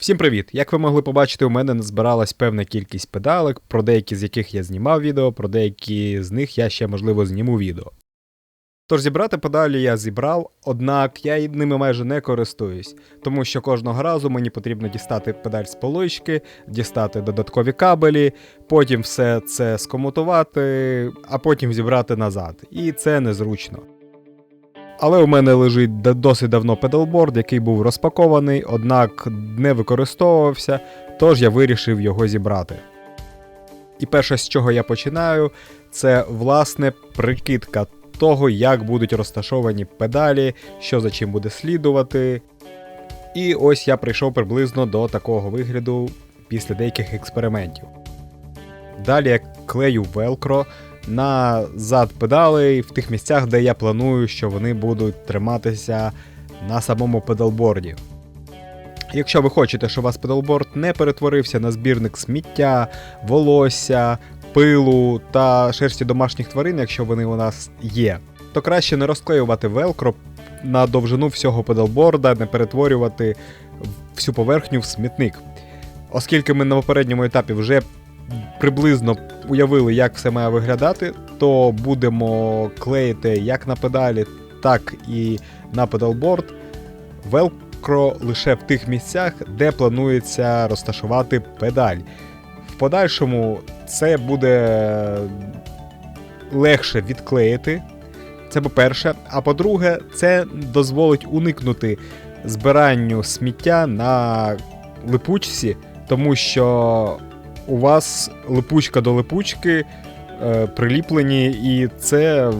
Всім привіт! Як ви могли побачити, у мене назбиралась певна кількість педалек, про деякі з яких я знімав відео, про деякі з них я ще, можливо, зніму відео. Тож зібрати педалі я зібрав, однак я ними майже не користуюсь, тому що кожного разу мені потрібно дістати педаль з полички, дістати додаткові кабелі, потім все це скомутувати, а потім зібрати назад. І це незручно. Але у мене лежить досить давно педалборд, який був розпакований, однак не використовувався, тож я вирішив його зібрати. І перше, з чого я починаю, це власне прикидка того, як будуть розташовані педалі, що за чим буде слідувати. І ось я прийшов приблизно до такого вигляду після деяких експериментів. Далі я клею велкро на зад педалей в тих місцях, де я планую, що вони будуть триматися на самому педалборді. Якщо ви хочете, щоб у вас педалборд не перетворився на збірник сміття, волосся, пилу та шерсті домашніх тварин, якщо вони у нас є, то краще не розклеювати велкро на довжину всього педалборда, не перетворювати всю поверхню в смітник. Оскільки ми на попередньому етапі вже приблизно уявили, як все має виглядати, то будемо клеїти як на педалі, так і на педалборд велкро лише в тих місцях, де планується розташувати педаль. В подальшому це буде легше відклеїти. Це по-перше. А по-друге, це дозволить уникнути збиранню сміття на липучці, тому що у вас липучка до липучки е, приліплені, і це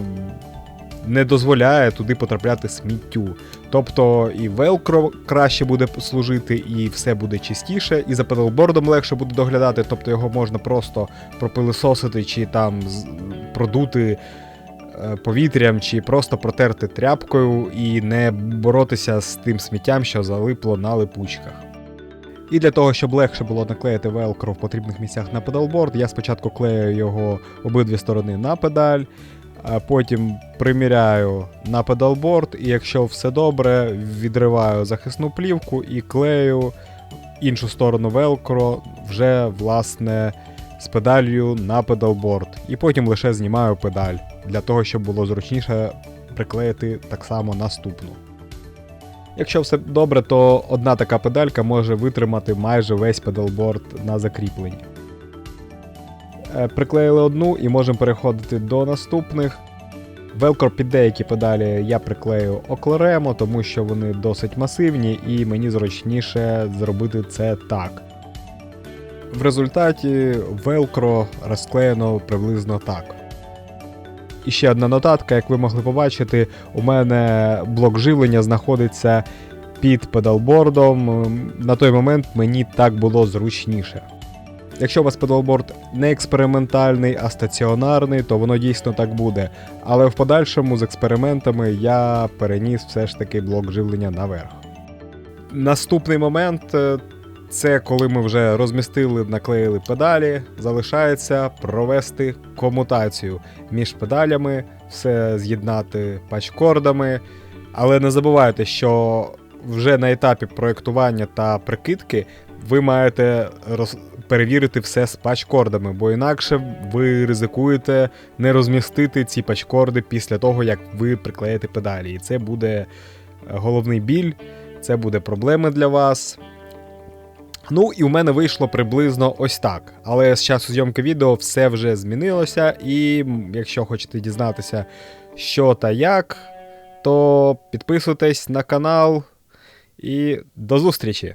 не дозволяє туди потрапляти сміттю. Тобто і велкро краще буде служити, і все буде чистіше, і за педалбордом легше буде доглядати, тобто його можна просто пропилисосити чи там продути е, повітрям, чи просто протерти тряпкою і не боротися з тим сміттям, що залипло на липучках. І для того, щоб легше було наклеїти велкро в потрібних місцях на педалборд, я спочатку клею його обидві сторони на педаль, а потім приміряю на педалборд, і якщо все добре, відриваю захисну плівку і клею іншу сторону велкро вже власне з педалью на педалборд. І потім лише знімаю педаль для того, щоб було зручніше приклеїти так само наступну. Якщо все добре, то одна така педалька може витримати майже весь педалборд на закріпленні. Е, Приклеїли одну і можемо переходити до наступних. Велкро під деякі педалі я приклею оклеремо, тому що вони досить масивні і мені зручніше зробити це так. В результаті велкро розклеєно приблизно так. І ще одна нотатка, як ви могли побачити, у мене блок живлення знаходиться під педалбордом. На той момент мені так було зручніше. Якщо у вас педалборд не експериментальний, а стаціонарний, то воно дійсно так буде. Але в подальшому з експериментами я переніс все ж таки блок живлення наверх. Наступний момент е, це коли ми вже розмістили, наклеїли педалі, залишається провести комутацію між педалями, все з'єднати патчкордами. Але не забувайте, що вже на етапі проєктування та прикидки ви маєте роз... перевірити все з патчкордами, бо інакше ви ризикуєте не розмістити ці патчкорди після того, як ви приклеїте педалі. І це буде е, головний біль, це буде проблеми для вас. Ну, і у мене вийшло приблизно ось так. Але з часу зйомки відео все вже змінилося, і якщо хочете дізнатися, що та як, то підписуйтесь на канал і до зустрічі!